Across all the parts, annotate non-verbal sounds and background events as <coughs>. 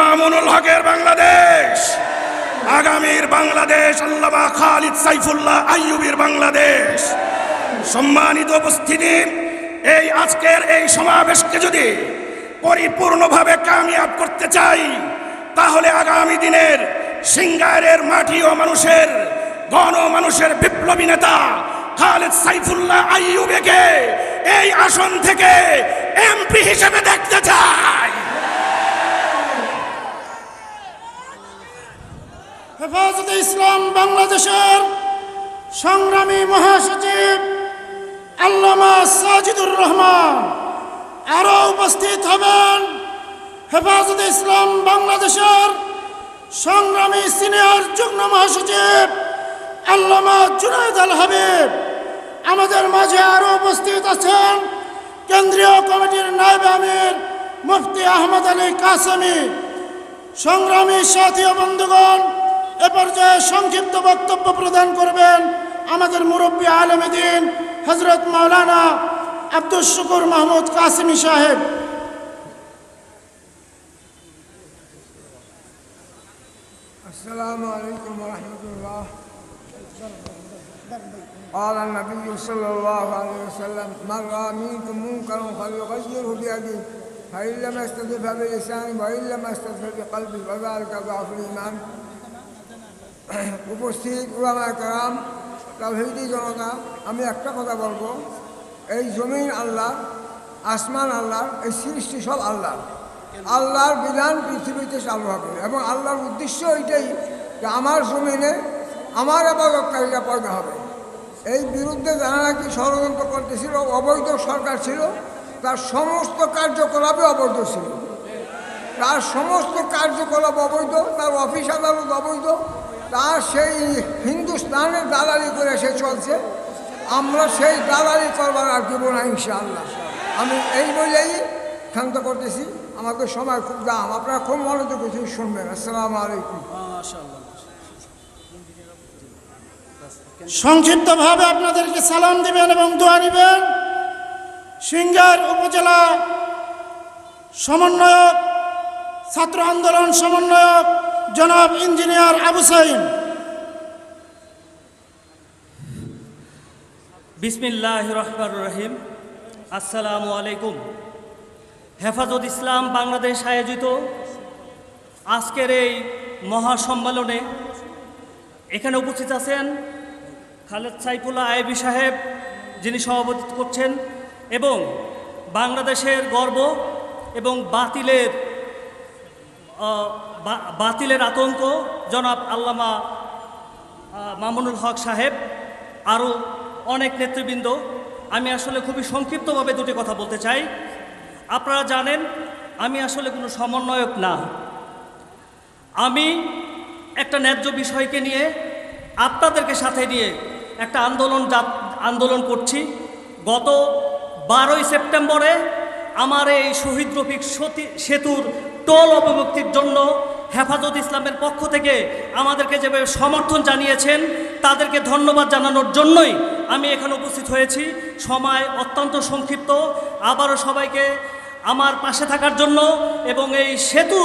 মামুনুল হকের বাংলাদেশ। আগামীর বাংলাদেশ, আল্লামা খালিদ সাইফুল্লাহ আইয়ুবের বাংলাদেশ। সম্মানিত উপস্থিতি, এই আজকের এই সমাবেশকে যদি পরিপূর্ণভাবে কামিয়াব করতে চাই, তাহলে আগামী দিনের সিঙ্গারের মাটি ও মানুষের গণ মানুষের বিপ্লবী নেতা খালেদ সাইফুল্লাহ আইয়ুবেকে এই আসন থেকে এমপি হিসেবে দেখতে চাই। হেফাজতে ইসলাম বাংলাদেশের সংগ্রামী মহাসচিব আল্লামা সাজিদুর রহমান। আরও উপস্থিত হবেন হেফাজতে ইসলাম বাংলাদেশের সংগ্রামী সিনিয়র যুগ্ম মহাসচিব আল্লামা জুনায়দ আল হাবিব। আমাদের মাঝে আরও উপস্থিত আছেন কেন্দ্রীয় কমিটির নায়েব আমির মুফতি আহমদ আলী কাসেমি। সংগ্রামী সাথী বন্ধুগণ এ পর্যায়ে সংক্ষিপ্ত বক্তব্য প্রদান করবেন আমাদের মুরব্বী আলমদিন হজরত মাওলানা আব্দুল শুকুর মাহমুদ কাসিমি সাহেব السلام عليكم ورحمة الله قال النبي صلى الله عليه وسلم من رأى منكم منكرا فليغيره بيده فإن لم يستطع فبلسانه وإن لم يستطع بقلبه وذلك ضعف الإيمان <coughs> উপস্থিত উলামা কারাম তাহিদি জনতা, আমি একটা কথা বলব। এই জমিন আল্লাহ, আসমান আল্লাহ, এই সৃষ্টি সব আল্লাহ। আল্লাহর বিধান পৃথিবীতে চালু হবে এবং আল্লাহর উদ্দেশ্য এটাই যে আমার জমিনে আমার আবাদতকারীরা পয়দা হবে। এই বিরুদ্ধে যারা নাকি ষড়যন্ত্র করতেছিল, অবৈধ সরকার ছিল, তার সমস্ত কার্যকলাপে অবৈধ ছিল। তার সমস্ত কার্যকলাপ অবৈধ, তার অফিস আদালত অবৈধ তার সেই হিন্দুস্তানের দালালি করে সে চলছে। আমরা সেই দালালি করবার আর দেবো না, ইনশাআল্লাহ। আমি এই বলেই ক্ষান্ত করতেছি। আমাকে সময় খুব দাম। আপনারা খুব মনোযোগ শুনবেন। আসসালামু আলাইকুম। সংক্ষিপ্তভাবে আপনাদেরকে সালাম দিবেন এবং দোয়া নেবেন। সিঙ্গার উপজেলা সমন্বয়ক, ছাত্র আন্দোলন সমন্বয়ক জনাব ইঞ্জিনিয়ার আবু সাইম। বিসমিল্লাহ রহমান রহিম। আসসালামু আলাইকুম। হেফাজত ইসলাম বাংলাদেশ আয়োজিত আজকের এই মহাসম্মেলনে এখানে উপস্থিত আছেন খালেদ সাইফুল্লাহ আইবি সাহেব, যিনি সভাপতিত্ব করছেন, এবং বাংলাদেশের গর্ব এবং বাতিলের বাতিলের আতঙ্ক। জনাব আল্লামা মামুনুল হক সাহেব আরও অনেক নেতৃবৃন্দ। আমি আসলে খুবই সংক্ষিপ্তভাবে দুটি কথা বলতে চাই। আপনারা জানেন, আমি আসলে কোনো সমন্বয়ক না। আমি একটা ন্যায্য বিষয়কে নিয়ে, আপনাদেরকে সাথে নিয়ে একটা আন্দোলন আন্দোলন করছি। গত বারোই সেপ্টেম্বরে আমার এই শহীদ রফিক সতী- সেতুর টোল অবমুক্তির জন্য হেফাজত ইসলামের পক্ষ থেকে আমাদেরকে যেভাবে সমর্থন জানিয়েছেন, তাদেরকে ধন্যবাদ জানানোর জন্যই আমি এখানে উপস্থিত হয়েছি। সময় অত্যন্ত সংক্ষিপ্ত। আবারও সবাইকে আমার পাশে থাকার জন্য এবং এই সেতু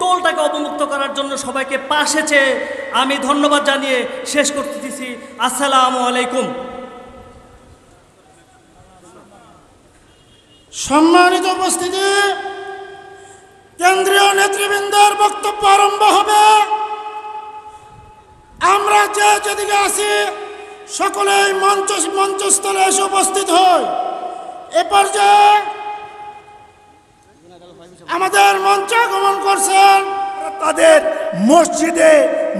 টোলটাকে অবমুক্ত করার জন্য সবাইকে পাশে চেয়ে আমি ধন্যবাদ জানিয়ে শেষ করতে করতেছি। আসসালামু আলাইকুম। সম্মানিত উপস্থিতি কেন্দ্রীয় নেতৃবৃন্দের বক্তব্য আরম্ভ হবে। আমরা যে যেদিকে আছি, সকলেই মঞ্চ, মঞ্চস্থলে এসে উপস্থিত হই। এ পর্যায়ে আমাদের মঞ্চে আগমন করছেন। তাদের মসজিদে,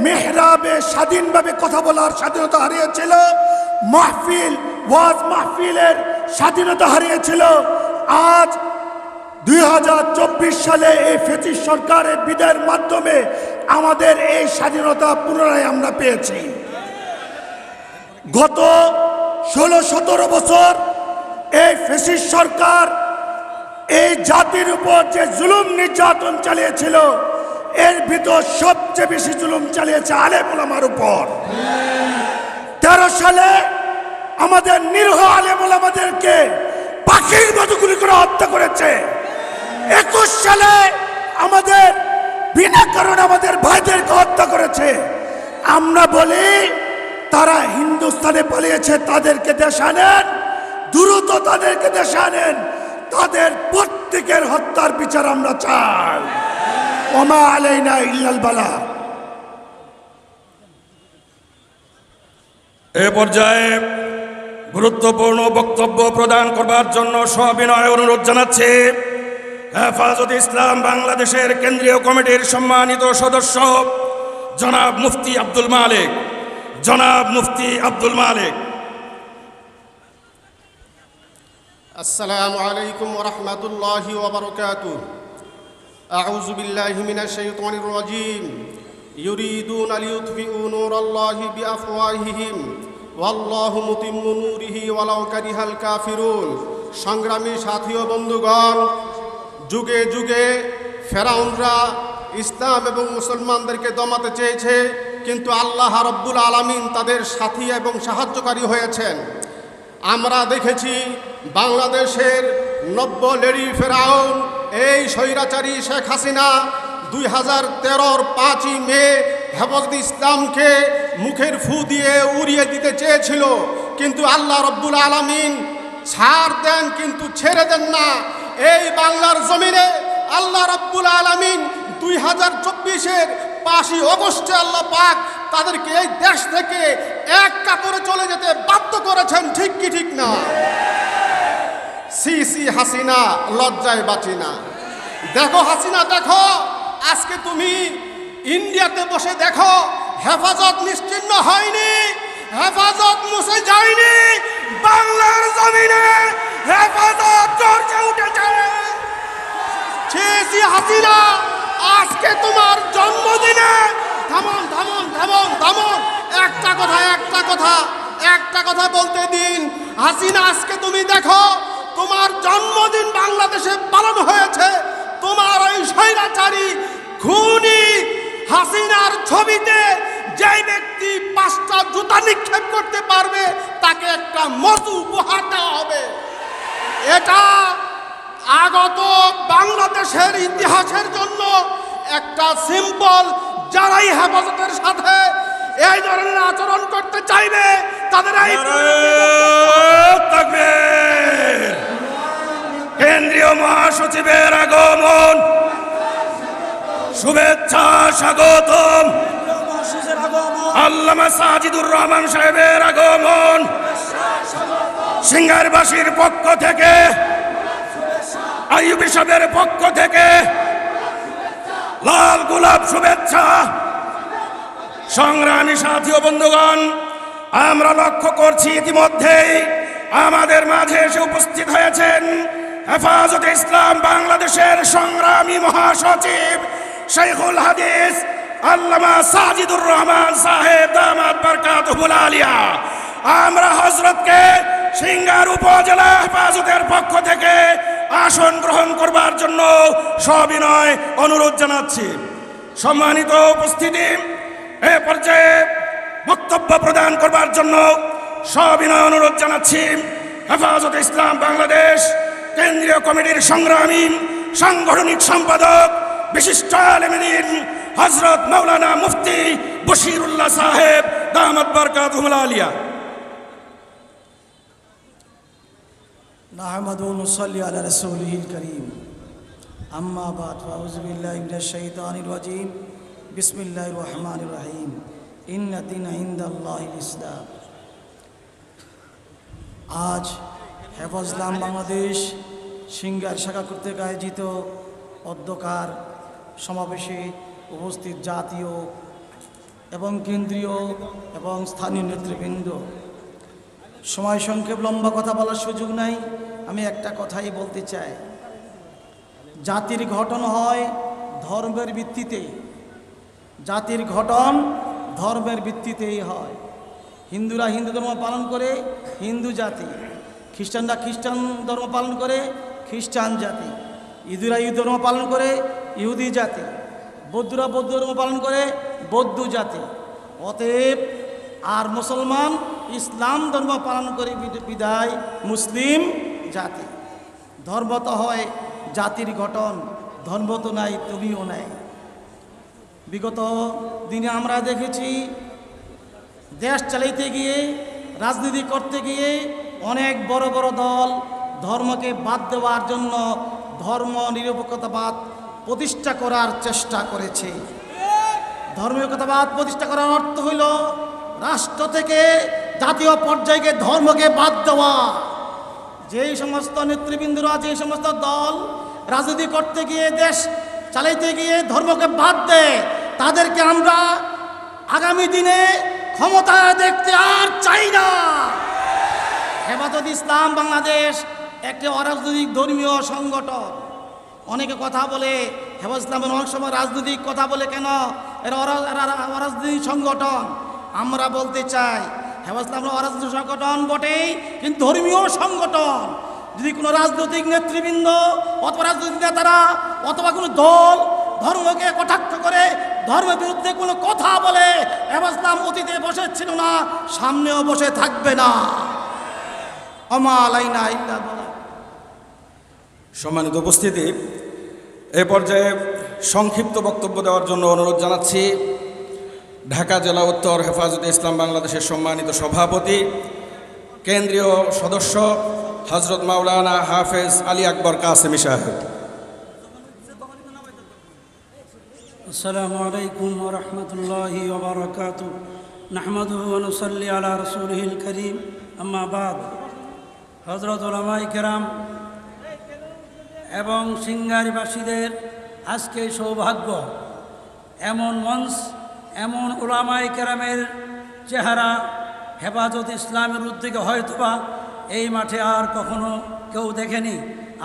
মেহরাবে স্বাধীনভাবে কথা বলার স্বাধীনতা হারিয়েছিল। মাহফিল, ওয়াজ মাহফিলের স্বাধীনতা হারিয়েছিল। আজ দুই হাজার চব্বিশ সালে এই ফেসিস সরকারের বিদায়ের মাধ্যমে আমাদের এই স্বাধীনতা পুনরায় আমরা পেয়েছি। গত ষোলো সতেরো বছর এই ফেসিস সরকার এই জাতির উপর যে জুলুম নির্যাতন চালিয়েছিল, এর ভিতর সবচেয়ে বেশি জুলুম চালিয়েছে আলেম ওলামার উপর। তেরো সালে আমাদের নিরহ আলেম ওলামাদেরকে পাখির মতো গুলি করে হত্যা করেছে। একুশ সালে আমাদের, বিনা কারণে আমাদের ভাইদেরকে হত্যা করেছে। আমরা বলি, তারা হিন্দুস্তানে পালিয়েছে, তাদেরকে দেশে আনেন, দ্রুত তাদেরকে দেশে আনেন। তাদের প্রত্যেকের হত্যার বিচার আমরা চাই। ওমা আলাইনা ইল্লাল বালা। এ পর্যায়ে গুরুত্বপূর্ণ বক্তব্য প্রদান করবার জন্য সবিনয় অনুরোধ জানাচ্ছি। হেফাজত ইসলাম বাংলাদেশের কেন্দ্রীয় কমিটির সম্মানিত সদস্য জনাব মুফতি আব্দুল মালিক জনাব মুফতি আব্দুল মালিক السلام عليكم ورحمة الله وبركاته أعوذ بالله من الشيطان الرجيم يريدون ليطفئوا نور الله بأفواههم والله متم نوره ولو كره الكافرون সংগ্রামী সাথী ও বন্ধুগণ যুগে যুগে ফেরাউনরা ইসলাম এবং মুসলমানদেরকে দমাতে চেয়েছে, কিন্তু আল্লাহ রব্বুল আলামিন তাদের সাথী এবং সাহায্যকারী হয়েছেন। আমরা দেখেছি বাংলাদেশের নব্য লেডি ফেরাউন, এই স্বৈরাচারী শেখ হাসিনা দুই হাজার তেরোর পাঁচই মে হেফাজত ইসলামকে মুখের ফু দিয়ে উড়িয়ে দিতে চেয়েছিল, কিন্তু আল্লাহ রব্বুল আলামিন ছাড় দেন, কিন্তু ছেড়ে দেন না। এই বাংলার জমিনে আল্লাহ রব্বুল আলামিন দুই হাজার চব্বিশের পাঁচই অগস্টে আল্লাহ পাক তাদেরকে এই দেশ থেকে এক কাপড়ে চলে যেতে বাধ্য করেছেন, ঠিক কি ঠিক না? সি সি হাসিনা লজ্জায় বাঁচি না। দেখো হাসিনা, দেখো, আজকে তুমি ইন্ডিয়াতে বসে দেখো, হেফাজত নিশ্চিন্ন হয়নি, হেফাজত মুছে যায়নি, বাংলার জমিনে হেফাজত ছি হাসিনা, আজকে তোমার জন্মদিনে থামন থামন থামন থামন একটা কথা একটা কথা একটা কথা বলতে দিন। হাসিনা, আজকে তুমি দেখো, তোমার জন্মদিন বাংলাদেশে পালন হয়েছে। তোমার ওই স্বৈরাচারী খুনি হাসিনার ছবিতে যেই ব্যক্তি পাঁচটা জুতা নিক্ষেপ করতে পারবে, তাকে একটা মজু উপহার দেওয়া হবে। এটা আগত বাংলাদেশের ইতিহাসের জন্য একটা সিম্বল যারাই হেফাজতের সাথে এই ধরনের আচরণ করতে চাইবে, তাদের! কেন্দ্রীয় মহাসচিবের আগমন। শুভেচ্ছা, স্বাগতম। আল্লামা সাজিদুর রহমান সাহেবের আগমন। সিঙ্গারবাসীর পক্ষ থেকে সাহেবের পক্ষ থেকে লাল গোলাপ শুভেচ্ছা। সংগ্রামী সাথী ও বন্ধুগণ, আমরা লক্ষ্য করছি ইতিমধ্যেই আমাদের মাঝে এসে উপস্থিত হয়েছেন হেফাজত ইসলাম বাংলাদেশের সংগ্রামী মহাসচিব শেখুল হাদিস আল্লামা সাজিদুর রহমান সাহেব আমরা হজরতকে সিঙ্গার উপজেলা হেফাজতের পক্ষ থেকে আসন গ্রহণ করবার জন্য সবিনয় অনুরোধ জানাচ্ছি। সম্মানিত উপস্থিতি, এ পর্যায়ে বক্তব্য প্রদান করবার জন্য সবিনয় অনুরোধ জানাচ্ছি। হেফাজত ইসলাম বাংলাদেশ কেন্দ্রীয় কমিটির সংগ্রামী, সাংগঠনিক সম্পাদক, বিশিষ্ট আলমিন হজরত মৌলানা মুফতি বশিরুল্লাহ সাহেব দামদ বরকাতুল আলিয়া। করিম আম্মা রহমান আজ হেফজলাম বাংলাদেশ সিঙ্গার শাখা করতে আয়োজিত অধ্যকার সমাবেশে উপস্থিত জাতীয় এবং কেন্দ্রীয় এবং স্থানীয় নেতৃবৃন্দ। সময় সংক্ষেপ লম্বা কথা বলার সুযোগ নাই। আমি একটা কথাই বলতে চাই। জাতির গঠন হয় ধর্মের ভিত্তিতে। জাতির গঠন ধর্মের ভিত্তিতেই হয়। হিন্দুরা হিন্দু ধর্ম পালন করে, হিন্দু জাতি। খ্রিস্টানরা খ্রিস্টান ধর্ম পালন করে, খ্রিস্টান জাতি। ইহুদিরা ইহুদ ধর্ম পালন করে, ইহুদি জাতি। বৌদ্ধরা বৌদ্ধ ধর্ম পালন করে, বৌদ্ধ জাতি। অতএব আর মুসলমান ইসলাম ধর্ম পালন করে বিদ- বিদায় মুসলিম জাতি। ধর্ম তো হয় জাতির গঠন ধর্ম তো নাই তুমিও নাই। বিগত দিনে আমরা দেখেছি, দেশ চালাইতে গিয়ে, রাজনীতি করতে গিয়ে অনেক বড় বড় দল ধর্মকে বাদ দেওয়ার জন্য ধর্ম নিরপেক্ষতাবাদ প্রতিষ্ঠা করার চেষ্টা করেছে। ধর্মীয়তাবাদ প্রতিষ্ঠা করার অর্থ হইল, রাষ্ট্র থেকে জাতীয় পর্যায়ে ধর্মকে বাদ দেওয়া। যেই সমস্ত নেতৃবৃন্দরা যে সমস্ত দল রাজনীতি করতে গিয়ে, দেশ চালাইতে গিয়ে ধর্মকে বাদ দেয়, তাদেরকে আমরা আগামী দিনে ক্ষমতায় দেখতে আর চাই না। হেফাজত ইসলাম বাংলাদেশ একটি অরাজনৈতিক ধর্মীয় সংগঠন। অনেকে কথা বলে হেফাজ ইসলামের অনেক সময় রাজনৈতিক কথা বলে, কেন? এরা অরাজনৈতিক সংগঠন। আমরা বলতে চাই হেফাজ ইসলামের অরাজনৈতিক সংগঠন বটেই, কিন্তু ধর্মীয় সংগঠন, যদি কোনো রাজনৈতিক নেতৃবৃন্দ অথবা রাজনৈতিক নেতারা অথবা কোনো দল ধর্মকে কটাক্ষ করে, ধর্মের বিরুদ্ধে কোনো কথা বলে হেফাজ ইসলাম অতীতে বসেছিল না, সামনেও বসে থাকবে না। অমা আলাইনা ইল্লা সম্মানিত উপস্থিতি, এ পর্যায়ে সংক্ষিপ্ত বক্তব্য দেওয়ার জন্য অনুরোধ জানাচ্ছি ঢাকা জেলা উত্তর হেফাজতে ইসলাম বাংলাদেশের সম্মানিত সভাপতি, কেন্দ্রীয় সদস্য হজরত মাওলানা হাফেজ আলী আকবর কাসেমি সাহেব। করিম। আম্মাবাদ হজরত এবং সিঙ্গারিবাসীদের আজকে সৌভাগ্য এমন মঞ্চ এমন ওলামাই কেরামের চেহারা হেফাজত ইসলামের উদ্যোগে হয়তোবা এই মাঠে আর কখনো কেউ দেখেনি।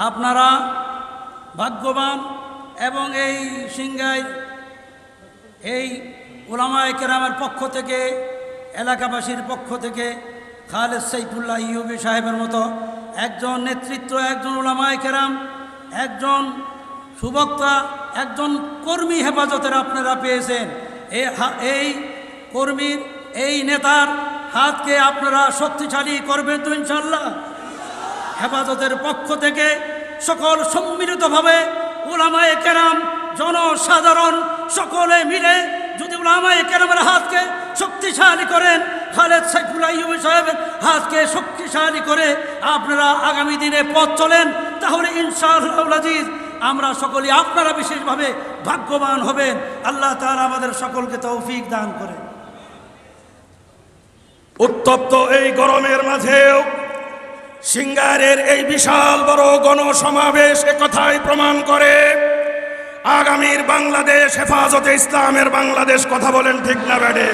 আপনারা ভাগ্যবান এবং এই সিংগাই এই ওলামায় কেরামের পক্ষ থেকে, এলাকাবাসীর পক্ষ থেকে, খালেদ সাইফুল্লাহ ইউবি সাহেবের মতো একজন নেতৃত্ব, একজন ওলামায় কেরাম, একজন সুবক্তা, একজন কর্মী হেফাজতের আপনারা পেয়েছেন। এই কর্মীর, এই নেতার হাতকে আপনারা শক্তিশালী করবেন তো ইনশাল্লাহ হেফাজতের পক্ষ থেকে সকল সম্মিলিতভাবে উলামায়ে কেরাম, জনসাধারণ সকলে মিলে যদি উলামায়ে কেরামের হাতকে শক্তিশালী করেন, খালেদ সাইফুল্লাহ ইউবি সাহেবের হাতকে শক্তিশালী করে আপনারা আগামী দিনে পথ চলেন, তাহলে ইনশাআল্লাহ আমরা সকলে আপনারা বিশেষভাবে ভাগ্যবান হবেন। আল্লাহ তার আমাদের সকলকে তৌফিক দান করে। উত্তপ্ত এই গরমের মাঝেও সিঙ্গারের এই বিশাল বড় গণসমাবেশ কথাই প্রমাণ করে। আগামীর বাংলাদেশ, হেফাজতে ইসলামের বাংলাদেশ, কথা বলেন ঠিক না ব্যাডে।